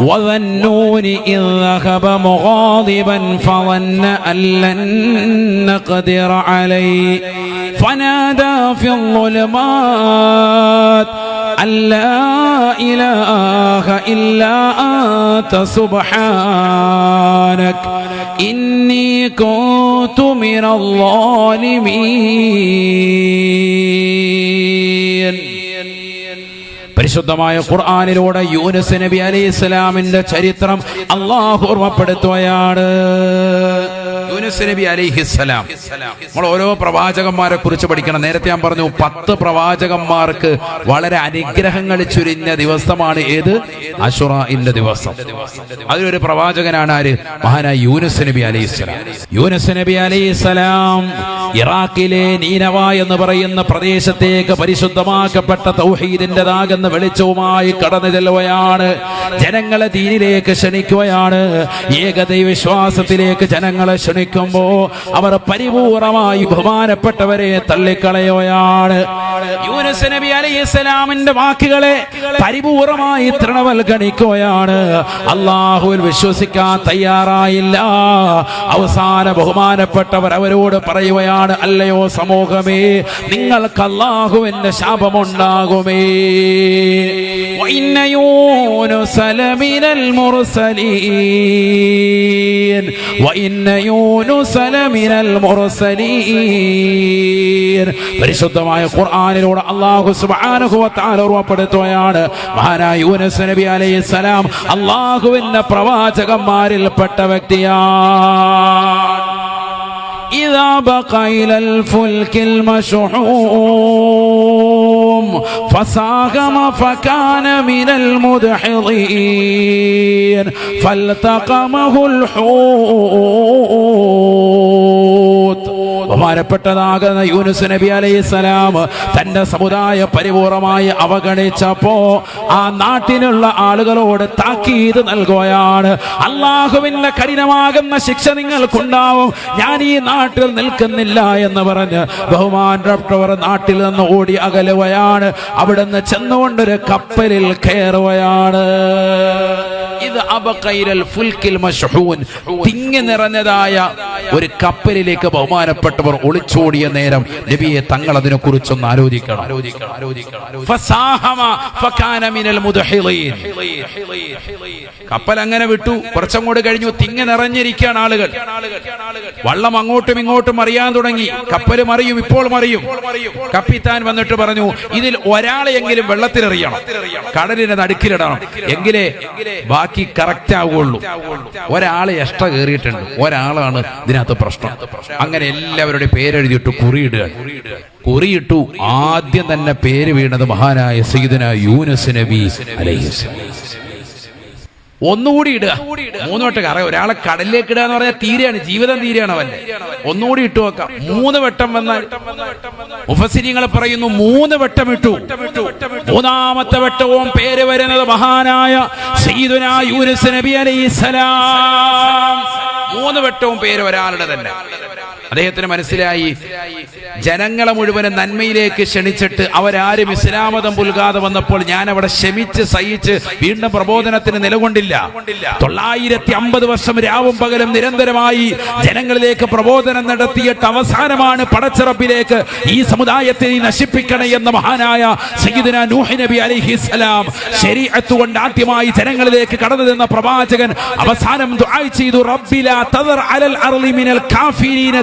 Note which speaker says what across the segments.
Speaker 1: وذا النون إذ ذهب مغاضبا فظن أن لن نقدر عليه. فنادى في الظلمات أن لا إله إلا أنت سبحانك. إني كنت من الظالمين. പരിശുദ്ധമായ ഖുർആാനിലൂടെ യൂനസ് നബി അലൈഹി ഇസ്ലാമിന്റെ ചരിത്രം അള്ളാഹു ഓർമ്മപ്പെടുത്തുകയാണ്. യൂനസ് നബി അലൈഹിസ്സലാം നമ്മൾ ഓരോ പ്രവാചകന്മാരെ കുറിച്ച് പഠിക്കണം. നേരത്തെ ഞാൻ പറഞ്ഞു പത്ത് പ്രവാചകന്മാർക്ക് വളരെ അനുഗ്രഹങ്ങൾ ചുരിഞ്ഞ ദിവസമാണ് ഏത്? അഷുറന്റെ ദിവസം. അതിലൊരു പ്രവാചകനാണ് ആര്? മഹാനായ യൂനസ് നബി അലൈഹിസ്സലാം യൂനസ് നബി അലൈഹിസ്സലാം ഇറാഖിലെ നീനവ എന്ന് പറയുന്ന പ്രദേശത്തേക്ക് പരിശുദ്ധമാക്കപ്പെട്ട തൗഹീദിന്റെതാകുന്ന വെളിച്ചവുമായി കടന്നു ചെല്ലുകയാണ്. ജനങ്ങളെ തീരിലേക്ക് ക്ഷണിക്കുകയാണ്. ഏകദൈവ വിശ്വാസത്തിലേക്ക് ജനങ്ങളെ എത്തുമ്പോ അവർ പരിപൂർണമായി ബഹുമാനപ്പെട്ടവരെ തള്ളിക്കളയോയാണ് യൂനസ് നബി അലൈഹിസ്സലാമിന്റെ വാക്കുകളെ പരിപൂർണമായി തൃണവൽഗണിക്കുകയാണ്. അള്ളാഹുവിൽ വിശ്വസിക്കാൻ തയ്യാറായില്ല. അവസാന ബഹുമാനപ്പെട്ടവർ അവരോട് പറയുകയാണ് അല്ലയോ സമൂഹമേ നിങ്ങൾക്ക് അള്ളാഹുവിന്റെ ശാപമുണ്ടാകുമേ. മുർസലീൻ. يونس لمن المرسلين وإن يونس لمن المرسلين പരിശുദ്ധമായ ഖുർആനിലൂടെ അള്ളാഹു സുബ്ഹാനഹു വ തആല ഉറപ്പെടുത്തുകയാണ് മഹാനായ യൂനസ് നബി അലൈഹിസ്സലാം അള്ളാഹുവിന്റെ പ്രവാചകന്മാരിൽപ്പെട്ട വ്യക്തിയാണ് إذا بقى إلى الفلك المشحوم فساهم فكان من المدحضين. فالتقمه الحوت. ബഹുമാനപ്പെട്ടതാകുന്ന യൂനുസ് നബി അലൈഹി സ്വലാം തന്റെ സമുദായ പരിപൂർണമായി അവഗണിച്ചപ്പോ ആ നാട്ടിലുള്ള ആളുകളോട് താക്കീത് നൽകുകയാണ്. അള്ളാഹുവിന്റെ കഠിനമാകുന്ന ശിക്ഷ നിങ്ങൾക്കുണ്ടാവും. ഞാൻ ഈ നാട്ടിൽ നിൽക്കുന്നില്ല എന്ന് പറഞ്ഞ് ബഹുമാനപ്പെട്ടവർ നാട്ടിൽ നിന്ന് ഓടി അകലുകയാണ്. അവിടുന്ന് ചെന്നുകൊണ്ടൊരു കപ്പലിൽ കയറുകയാണ്. തിങ്ങി നിറഞ്ഞതായ ഒരു കപ്പലിലേക്ക് ബഹുമാനപ്പെട്ടവർ ഒളിച്ചോടിയ നേരം നബിയെ തങ്ങൾ അതിനെ കുറിച്ചൊന്ന് ആലോചിക്കണം കപ്പൽ അങ്ങനെ വിട്ടു. കുറച്ചങ്ങോട്ട് കഴിഞ്ഞു. തിങ്ങി നിറഞ്ഞിരിക്കുകയാണ് ആളുകൾ. വള്ളം അങ്ങോട്ടും ഇങ്ങോട്ടും മറിയാൻ തുടങ്ങി. കപ്പൽ മറിയും ഇപ്പോൾ മറിയും. കപ്പിത്താൻ വന്നിട്ട് പറഞ്ഞു ഇതിൽ ഒരാളെയെങ്കിലും വെള്ളത്തിലെറിയണം. കടലിനെ നടുക്കിലിടണം. എങ്കിലേ ബാക്കി കറക്റ്റ് ആവുകയുള്ളൂ. ഒരാളെ എക്സ്ട്രാ കയറിയിട്ടുണ്ട് ഒരാളാണ് ഇതിനകത്ത് പ്രശ്നം. അങ്ങനെ എല്ലാവരുടെയും പേരെഴുതിയിട്ട് കുറിയിടുക. കുറിയിട്ടു ആദ്യം തന്നെ പേര് വീണത് മഹാനായ സീദന യൂനസ് നബി അലൈഹിസ്സലാം ഒന്നുകൂടി ഇടുക. മൂന്ന് വട്ടം കറ ഒരാളെ കടലിലേക്ക് ഇടുക എന്ന് പറഞ്ഞാൽ തീരെയാണ്. ജീവിതം തീരെയാണ് അവന്റെ ഒന്നുകൂടി ഇട്ടു നോക്കാം. മൂന്ന് വട്ടം വന്നാൽ ഉപസിനിങ്ങൾ പറയുന്നു മൂന്ന് വട്ടം ഇട്ടു. മൂന്നാമത്തെ വട്ടവും പേര് വരുന്നത് മഹാനായ സയ്യിദുനാ യൂനുസ് നബി അലൈഹിസ്സലാം മൂന്ന് വട്ടവും പേര് ഒരാളുടെ തന്നെ അദ്ദേഹത്തിന് മനസ്സിലായി. ജനങ്ങളെ മുഴുവനും നന്മയിലേക്ക് ക്ഷണിച്ചിട്ട് അവരാരും ഇസ്ലാമതം പുൽകാതെ വന്നപ്പോൾ ഞാൻ അവിടെ ക്ഷമിച്ച് സഹിച്ച് വീണ്ടും പ്രബോധനത്തിന് നിലകൊണ്ടില്ല. തൊള്ളായിരത്തി അമ്പത് വർഷം രാവും പകലും നിരന്തരമായി ജനങ്ങളിലേക്ക് പ്രബോധനം നടത്തിയിട്ട് അവസാനമാണ് പടച്ചിറപ്പിലേക്ക് ഈ സമുദായത്തെ നശിപ്പിക്കണേ എന്ന മഹാനായ സയ്യിദിന നൂഹ് നബി അലിഹിസ്ലാം ശരീഅത്ത് കൊണ്ട് ആദ്യമായി ജനങ്ങളിലേക്ക് കടന്നു നിന്ന പ്രവാചകൻ അവസാനം ചെയ്തു റബ്ബില തദർ അലൽ അർലി മിനൽ കാഫിരീന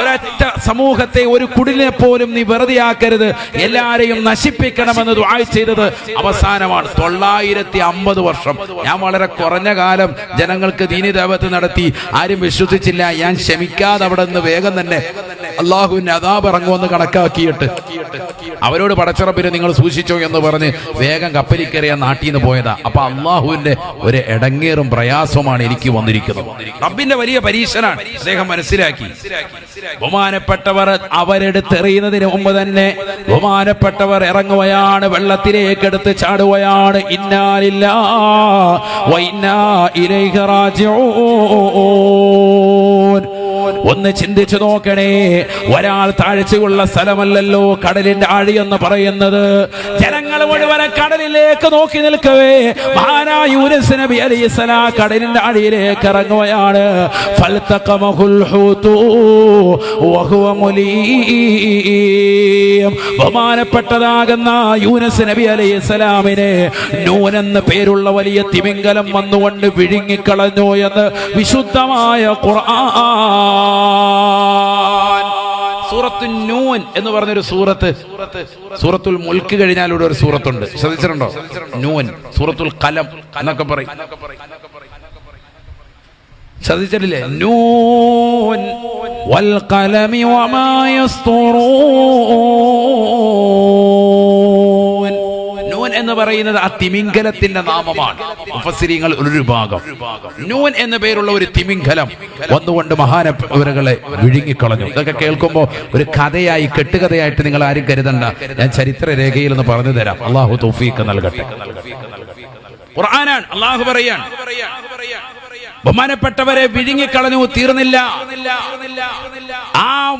Speaker 1: ഒരൊറ്റ സമൂഹത്തെ ഒരു കുടിലിനെ പോലും നീ വെറുതെയാക്കരുത്. എല്ലാരെയും നശിപ്പിക്കണമെന്ന് ദുആ ചെയ്തത് അവസാനമാണ്. തൊള്ളായിരത്തി അമ്പത് വർഷം. ഞാൻ വളരെ കുറഞ്ഞ കാലം ജനങ്ങൾക്ക് ദീനിതാപത്ത് നടത്തി. ആരും വിശ്വസിച്ചില്ല. ഞാൻ ക്ഷമിക്കാതെ അവിടെ നിന്ന് വേഗം തന്നെ അള്ളാഹുവിന്റെ അതാപ് ഇറങ്ങുമെന്ന് കണക്കാക്കിയിട്ട് അവരോട് പടച്ചിറപ്പിന് നിങ്ങൾ സൂക്ഷിച്ചോ എന്ന് പറഞ്ഞ് വേഗം കപ്പലിൽ കയറിയ നാട്ടിൽ നിന്ന് പോയതാ. അപ്പൊ അള്ളാഹുവിന്റെ ഒരു ഇടങ്ങേറും പ്രയാസവുമാണ് എനിക്ക് വന്നിരിക്കുന്നത്. റബ്ബിന്റെ വലിയ പരീക്ഷനാണ്. അദ്ദേഹം മനസ്സിലാക്കി. ബഹുമാനപ്പെട്ടവർ അവരെടുത്തെറിയുന്നതിന് മുമ്പ് തന്നെ ബഹുമാനപ്പെട്ടവർ ഇറങ്ങുകയാണ് വെള്ളത്തിലേക്ക് എടുത്ത് ചാടുകയാണ്. ഇന്നാലില്ല വൈന്നാ ഇലൈഹി റാജിഊൻ. ഒന്ന് ചിന്തിച്ചു നോക്കണേ. ഒരാൾ താഴ്ചയുള്ള സ്ഥലമല്ലല്ലോ കടലിന്റെ ആഴി എന്ന് പറയുന്നത്. ജനങ്ങൾ മുഴുവൻ കടലിലേക്ക് നോക്കി നിൽക്കവേ. മഹാനായ യൂനസ് നബി അലൈഹിസ്സലാം കടലിന്റെ അടിയിലേക്ക് ഇറങ്ങുകയാണ്. ബഹുമാനപ്പെട്ടതാകുന്ന യൂനസ് നബി അലൈഹിസ്സലാമിനെ നൂൻ എന്ന പേരുള്ള വലിയ തിമിംഗലം വന്നുകൊണ്ട് വിഴുങ്ങിക്കളഞ്ഞു എന്ന് വിശുദ്ധമായ ഖുർആൻ സൂറത്തു നൂൻ എന്ന് പറഞ്ഞൊരു സൂറത്ത്. സൂറത്തുൽ മുൽക്ക് കഴിഞ്ഞാൽ ഇവിടെ ഒരു സൂറത്തുണ്ട്. ശ്രദ്ധിച്ചിട്ടുണ്ടോ? നൂൻ സൂറത്തുൽ കലം എന്നൊക്കെ പറയും. ശ്രദ്ധിച്ചിട്ടില്ലേ? നൂൻ വൽ ഖലമി വമാ യസ്തുറൂൻ. നൂൻ എന്ന് പറയുന്നത് ആ തിമിംഗലത്തിന്റെ നാമമാണ്. മുഫസിരിങ്ങൾ ഒരു ഭാഗം നൂൻ എന്ന പേരുള്ള ഒരു തിമിംഗലം വന്നുകൊണ്ട് മഹാനവരകളെ വിഴുങ്ങിക്കളഞ്ഞു. ഇതൊക്കെ കേൾക്കുമ്പോൾ ഒരു കഥയായി കെട്ടുകഥയായിട്ട് നിങ്ങൾ ആരും കരുതണ്ട. ഞാൻ ചരിത്ര രേഖയിൽ നിന്ന് പറഞ്ഞു തരാം. അള്ളാഹു തൗഫീഖ് നൽകട്ടെ. ഖുർആനാണ്. അള്ളാഹു പറയാൻ ബഹുമാനപ്പെട്ടവരെ വിഴുങ്ങിക്കളഞ്ഞു തീർന്നില്ല.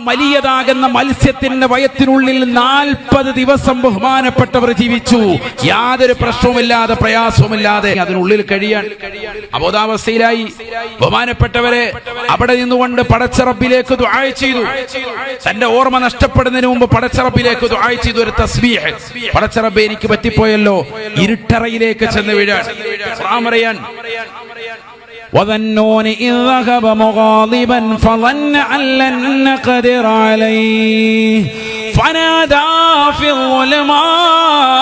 Speaker 1: വലിയതാകുന്ന മത്സ്യത്തിന്റെ വയത്തിനുള്ളിൽ നാൽപ്പത് ദിവസം ബഹുമാനപ്പെട്ടവർ ജീവിച്ചു. യാതൊരു പ്രശ്നവുമില്ലാതെ പ്രയാസവുമില്ലാതെ അതിനുള്ളിൽ കഴിയാൻ അബോധാവസ്ഥയിലായി. ബഹുമാനപ്പെട്ടവരെ അവിടെ നിന്നുകൊണ്ട് പടച്ചറപ്പിലേക്ക് ദുആ ചെയ്തു. തന്റെ ഓർമ്മ നഷ്ടപ്പെടുന്നതിന് മുമ്പ് പടച്ചറപ്പിലേക്ക് ദുആ ചെയ്തു ഒരു തസ്ബീഹ്. പടച്ചറബ് എനിക്ക് പറ്റിപ്പോയല്ലോ. ഇരുട്ടറയിലേക്ക് ചെന്ന് വീഴാൻ وظنون إذ ذهب مغاضبا فظن أن لن نقدر عليه. فنادى في الظلمات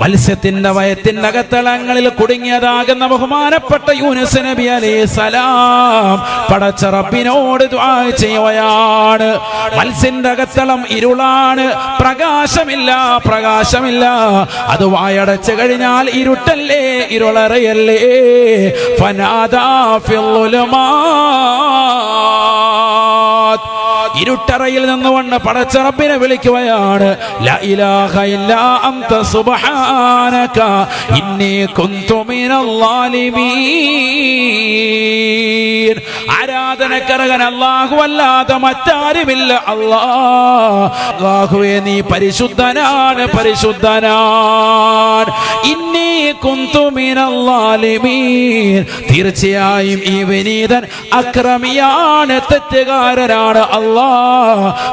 Speaker 1: മത്സ്യത്തിന്റെ വയത്തിന്റെ അകത്തളങ്ങളിൽ കുടുങ്ങിയതാകുന്ന ബഹുമാനപ്പെട്ട യൂനസ് നബി അലൈഹി സലാം പടച്ചറപ്പിനോട് ചെയ്യുകയാണ്. മത്സ്യന്റെ അകത്തളം ഇരുളാണ്. പ്രകാശമില്ല പ്രകാശമില്ല. അത് വായടച്ചു കഴിഞ്ഞാൽ ഇരുട്ടല്ലേ ഇരുളറയല്ലേ? ഫനാദാ ഫിൽ ഇന്നി നിന്നുകൊണ്ട് മിനൽ വിളിക്കുകയാണ് ആരാധനക്കരകൻ അല്ലാഹു അല്ലാതെ മറ്റാരുമില്ല അള്ളാഹുവെ നീ പരിശുദ്ധനാണ് പരിശുദ്ധനാണ്. ഇന്നീ കുന്തു മിനൽ ളാലിമീൻ തീർച്ചയായും ഈ വിനീതൻ അക്രമിയാണ് തെറ്റുകാരനാണ് അല്ലാ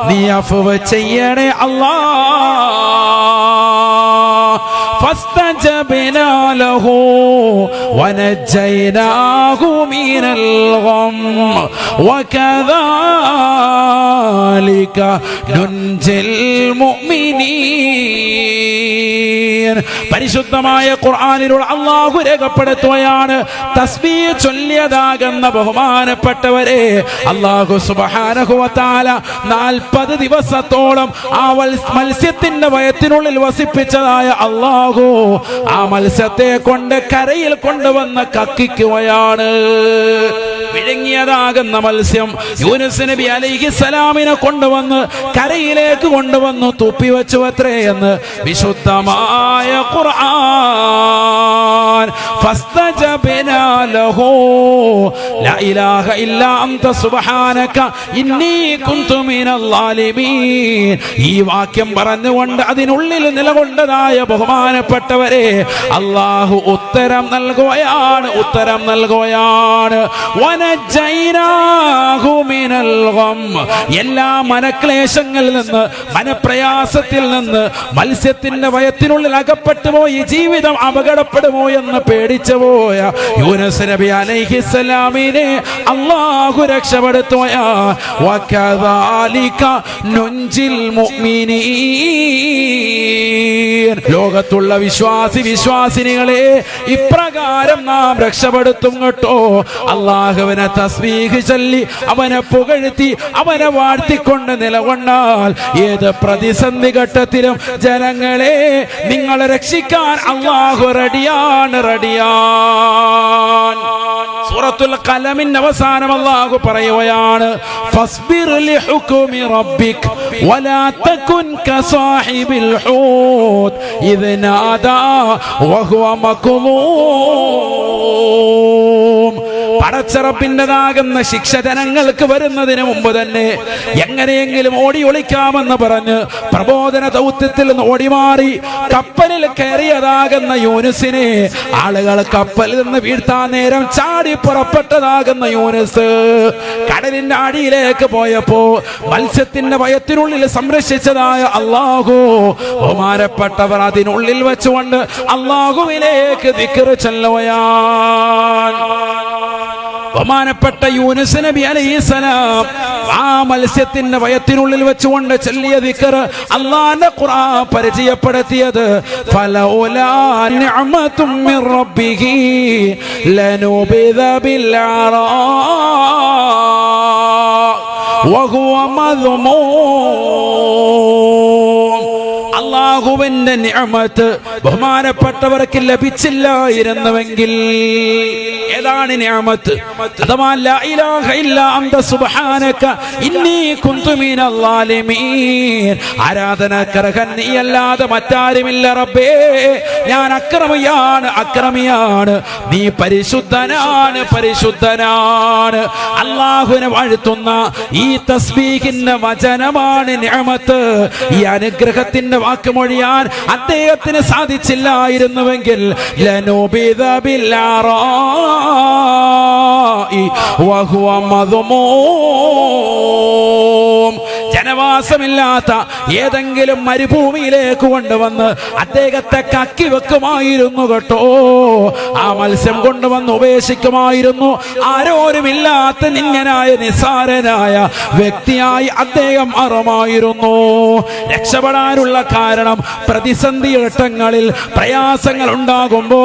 Speaker 1: നീ അഫുവ ചെയ്യണേ അല്ലാ. فاستجبنا له ونجيناه من الغم وكذلك ننجي المؤمنين പരിശുദ്ധമായ ഖുർആനിലൂടെ അള്ളാഹു രേഖപ്പെടുത്തുകയാണ് തസ്ബീ ചൊല്ലിയതാകുന്ന ബഹുമാനപ്പെട്ടവരെ അള്ളാഹു സുബഹാനഹുവത്താല നാൽപ്പത് ദിവസത്തോളം ആ വത്സ് മത്സ്യത്തിന്റെ വയത്തിനുള്ളിൽ വസിപ്പിച്ചതായ അള്ളാഹു ആ മത്സ്യത്തെ കൊണ്ട് കരയിൽ കൊണ്ടുവന്ന് കക്കിക്കുകയാണ്. വിഴുങ്ങിയതാകുന്ന മത്സ്യം യൂനുസ് നബി അലൈഹി സലാമിനെ കൊണ്ടുവന്ന് കരയിലേക്ക് കൊണ്ടുവന്നു തുപ്പി വെച്ചു അത്രേ എന്ന് വിശുദ്ധമായ ഖുർആൻ. ഈ വാക്യം പറഞ്ഞുകൊണ്ട് അതിനുള്ളിൽ നിലകൊണ്ടതായ ബഹുമാനപ്പെട്ടവരെ അള്ളാഹു ഉത്തരം നൽകുകയാണ് ഉത്തരം നൽകുകയാണ്. എല്ലാ മനക്ലേശങ്ങളിൽ നിന്ന് മനപ്രയാസത്തിൽ നിന്ന് മത്സ്യത്തിന്റെ വയത്തിനുള്ളിൽ അകപ്പെട്ടു പോയി ജീവിതം അപകടപ്പെടുമോ എന്ന് പേടിച്ചു പോയ യൂനസ് നബി അലൈഹിസ്സലാമിനെ അള്ളാഹു രക്ഷപ്പെടുത്തുകയാ. വകദാലിക നുൻജിൽ വിശ്വാസി വിശ്വാസിനികളെ ഇപ്രകാരം നാം രക്ഷപ്പെടുത്തും കേട്ടോ. അള്ളാഹുവിനെ തസ്ബീഹ് ചൊല്ലി അവനെ പുകഴ്ത്തി അവനെ വാഴ്ത്തിക്കൊണ്ട് നിലകൊണ്ടാൽ ഏത് പ്രതിസന്ധി ഘട്ടത്തിലും ജനങ്ങളെ നിങ്ങളെ രക്ഷിക്കാൻ അള്ളാഹു റെഡിയാണ് റെഡിയാൻ. സൂറത്തുൽ കലമിന്റെ അവസാനം അള്ളാഹു പറയുകയാണ് ഫസ്ബിർ വലാ തകുൻ കസാഹിബിൽ നാദാ വഹുവ മക്മൂം. പടച്ചറപ്പിന്റെതാകുന്ന ശിക്ഷ ജനങ്ങൾക്ക് വരുന്നതിന് മുമ്പ് തന്നെ എങ്ങനെയെങ്കിലും ഓടി ഒളിക്കാമെന്ന് പറഞ്ഞ് പ്രബോധന ദൗത്യത്തിൽ നിന്ന് ഓടിമാറി കപ്പലിൽ കയറിയതാകുന്ന യൂനുസിനെ ആളുകൾ കപ്പലിൽ നിന്ന് വീഴ്ത്താൻ നേരം ചാടി പുറപ്പെട്ടതാകുന്ന യൂനുസ് കടലിന്റെ അടിയിലേക്ക് പോയപ്പോ മത്സ്യത്തിന്റെ വയത്തിനുള്ളിൽ സംരക്ഷിച്ചതായ അള്ളാഹു ബഹുമാനപ്പെട്ടവർ അതിനുള്ളിൽ വെച്ചുകൊണ്ട് അള്ളാഹുവിലേക്ക് ദിക്കറ് ചെല്ലുകയാൻ ബഹുമാനപ്പെട്ട യൂനുസ് നബി അലൈഹിസലാം ആ മത്സ്യത്തിന്റെ വയത്തിനുള്ളിൽ വെച്ചുകൊണ്ട് ചൊല്ലിയ ദിക്കർ അള്ളാന്റെ ഖുർആൻ പരിചയപ്പെടുത്തിയത് ഫലൗലാ നിഅമതും അള്ളാഹുവിന്റെ നിഅമത്ത് ബഹുമാനപ്പെട്ടവർക്ക് ലഭിച്ചില്ലായിരുന്നുവെങ്കിൽ ഏതാണ് നിഅമത്ത്? അഥവാ ആരാധനക്കർഹൻ നീയല്ലാതെ മറ്റാരുമില്ല റബ്ബേ. ഞാൻ അക്രമിയാണ് അക്രമിയാണ്. നീ പരിശുദ്ധനാണ് പരിശുദ്ധനാണ്. അള്ളാഹുവിനെ വാഴ്ത്തുന്ന ഈ തസ്ബീഹിന്റെ വചനമാണ് നിഅമത്ത്. ഈ അനുഗ്രഹത്തിന്റെ വാക്ക് മൊഴിയാൻ അദ്ദേഹത്തിന് സാധിച്ചില്ലായിരുന്നുവെങ്കിൽ ലനുബിതബില്ലാറോ ജനവാസമില്ലാത്ത ഏതെങ്കിലും മരുഭൂമിയിലേക്ക് കൊണ്ടുവന്ന് അദ്ദേഹത്തെ കക്കി വെക്കുമായിരുന്നു കേട്ടോ. ആ മത്സ്യം കൊണ്ടുവന്ന് ഉപേക്ഷിക്കുമായിരുന്നു. ആരോരുമില്ലാത്ത നിങ്ങനായ നിസാരനായ വ്യക്തിയായി അദ്ദേഹം മാറുമായിരുന്നു. രക്ഷപ്പെടാനുള്ള കാരണം പ്രതിസന്ധി ഘട്ടങ്ങളിൽ പ്രയാസങ്ങൾ ഉണ്ടാകുമ്പോ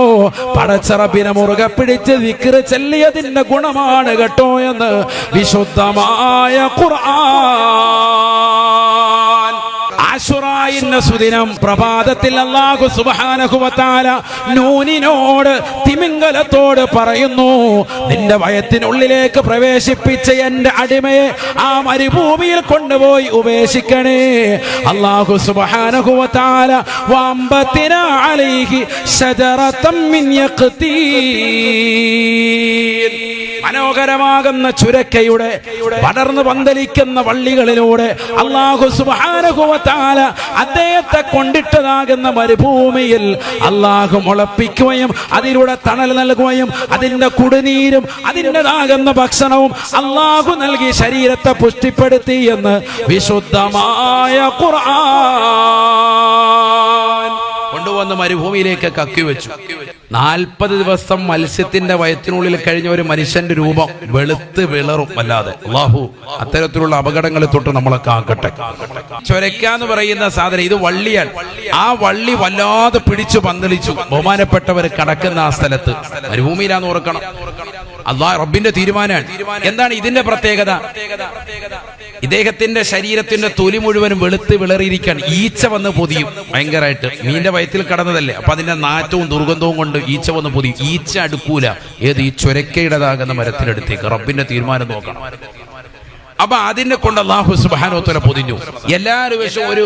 Speaker 1: പടച്ചറപ്പിനെ മുറുകെ പിടിച്ച് വിക്ര ചെല്ലിയതിന്റെ ഗുണമാണ് കേട്ടോ എന്ന് വിശുദ്ധമായ ഖുർആൻ. സുദിനം പ്രഭാതത്തിൽ നൂനിനോട് തിമിംഗലത്തോട് പറയുന്നു നിന്റെ വയത്തിനുള്ളിലേക്ക് പ്രവേശിപ്പിച്ച എന്റെ അടിമയെ ആ മരുഭൂമിയിൽ കൊണ്ടുപോയി ഉപേക്ഷിക്കണേ. അള്ളാഹു സുബാനഹുവത്താല വമ്പത്തിന അലൈഹി ശജറത്തം മിൻ മനോഹരമാകുന്ന ചുരക്കയുടെ പടർന്നു പന്തലിക്കുന്ന വള്ളികളിലൂടെ അള്ളാഹു സുബാനുഭവത്താല അദ്ദേഹത്തെ കൊണ്ടിട്ടതാകുന്ന മരുഭൂമിയിൽ അള്ളാഹു മുളപ്പിക്കുകയും അതിലൂടെ തണൽ നൽകുകയും അതിന്റെ കുടിനീരും അതിന്റെതാകുന്ന ഭക്ഷണവും അള്ളാഹു നൽകി ശരീരത്തെ പുഷ്ടിപ്പെടുത്തി എന്ന് വിശുദ്ധമായ ഖുർആൻ. കൊണ്ടുവന്ന് മരുഭൂമിയിലേക്ക് കക്കി വെച്ചു നാൽപ്പത് ദിവസം മത്സ്യത്തിന്റെ വയറ്റിനുള്ളിൽ കഴിഞ്ഞ ഒരു മനുഷ്യന്റെ രൂപം വെളുത്ത് വിളറും അല്ലാതെ അള്ളാഹു അത്തരത്തിലുള്ള അപകടങ്ങളെ തൊട്ട് നമ്മളെ കാക്കട്ടെ. ചൊരക്കാന്ന് പറയുന്ന സാധനം ഇത് വള്ളിയാണ്. ആ വള്ളി വല്ലാതെ പിടിച്ചു പന്തളിച്ചു ബഹുമാനപ്പെട്ടവർ കടക്കുന്ന ആ സ്ഥലത്ത്. മരുഭൂമിയിലാന്ന് ഓർക്കണം. അള്ളാഹ് റബ്ബിന്റെ തീരുമാനമാണ്. എന്താണ് ഇതിന്റെ പ്രത്യേകത? ഇദ്ദേഹത്തിന്റെ ശരീരത്തിന്റെ തൊലി മുഴുവനും വെളുത്ത് വിളറിയിരിക്കാൻ ഈച്ച വന്ന് പൊതിയും. ഭയങ്കരമായിട്ട്. മീന്റെ വയറ്റിൽ കടന്നതല്ലേ. അപ്പൊ അതിന്റെ നാറ്റവും ദുർഗന്ധവും കൊണ്ട് ഈച്ച വന്ന് പൊതിയും. ഈച്ച അടുക്കൂല. ഏത് ഈ ചൊരക്കയുടേതാകുന്ന മരത്തിനടുത്തേക്ക്. റബ്ബിന്റെ തീരുമാനം നോക്കണം. അപ്പൊ അതിനെ കൊണ്ട് അള്ളാഹു സുബാനോത്തല പൊതിഞ്ഞു. എല്ലാവരും വിഷം ഒരു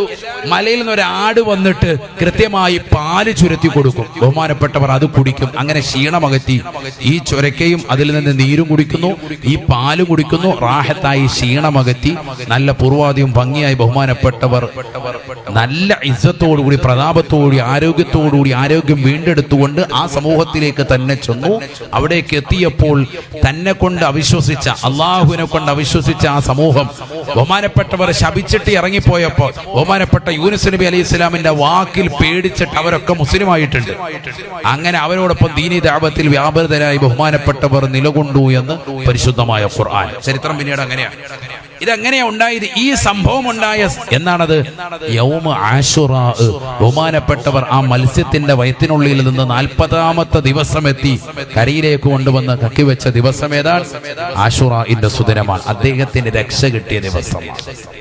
Speaker 1: മലയിൽ നിന്ന് ഒരു ആട് വന്നിട്ട് കൃത്യമായി പാൽ ചുരത്തി കൊടുക്കും. ബഹുമാനപ്പെട്ടവർ അത് കുടിക്കും. അങ്ങനെ ക്ഷീണമകറ്റി ഈ ചുരക്കയും അതിൽ നിന്ന് നീരും കുടിക്കുന്നു. ഈ പാൽ കുടിക്കുന്നു. റാഹത്തായി ക്ഷീണമകറ്റി നല്ല പൂർവാദിയും ഭംഗിയായി ബഹുമാനപ്പെട്ടവർ നല്ല ഇജ്ജത്തോടുകൂടി പ്രതാപത്തോടുകൂടി ആരോഗ്യത്തോടുകൂടി ആരോഗ്യം വീണ്ടെടുത്തുകൊണ്ട് ആ സമൂഹത്തിലേക്ക് തന്നെ ചെന്നു. അവിടേക്ക് എത്തിയപ്പോൾ തന്നെ കൊണ്ട് അവിശ്വസിച്ച അള്ളാഹുവിനെ കൊണ്ട് അവിശ്വസിച്ച ആ സമൂഹം. ബഹുമാനപ്പെട്ടവർ ശപിച്ചിട്ട് ഇറങ്ങിപ്പോയപ്പോൾ ബഹുമാനപ്പെട്ട യൂനുസ് നബി അലൈഹി ഇസ്ലാമിന്റെ വാക്കിൽ പേടിച്ചിട്ട് അവരൊക്കെ മുസ്ലിമായിട്ടുണ്ട്. അങ്ങനെ അവരോടൊപ്പം ദീനി ദാപത്തിൽ വ്യാപൃതരായി ബഹുമാനപ്പെട്ടവർ നിലകൊണ്ടു എന്ന് പരിശുദ്ധമായ ഖുർആൻ. ചരിത്രം പിന്നീട് അങ്ങനെയാണ്. ഇതെങ്ങനെയാ ഉണ്ടായത്? ഈ സംഭവം ഉണ്ടായ എന്നാണത്? യൗമ ആശുറ ബഹുമാനപ്പെട്ടവർ ആ മത്സ്യത്തിന്റെ വയറ്റിനുള്ളിൽ നിന്ന് നാൽപ്പതാമത്തെ ദിവസം എത്തി കരയിലേക്ക് കൊണ്ടുവന്ന് കക്കിവെച്ച ദിവസം ഏതാണ് ആശുറ ഇന്റെ സുദിനമാണ്. അദ്ദേഹത്തിന് രക്ഷ കിട്ടിയ ദിവസമാണ്.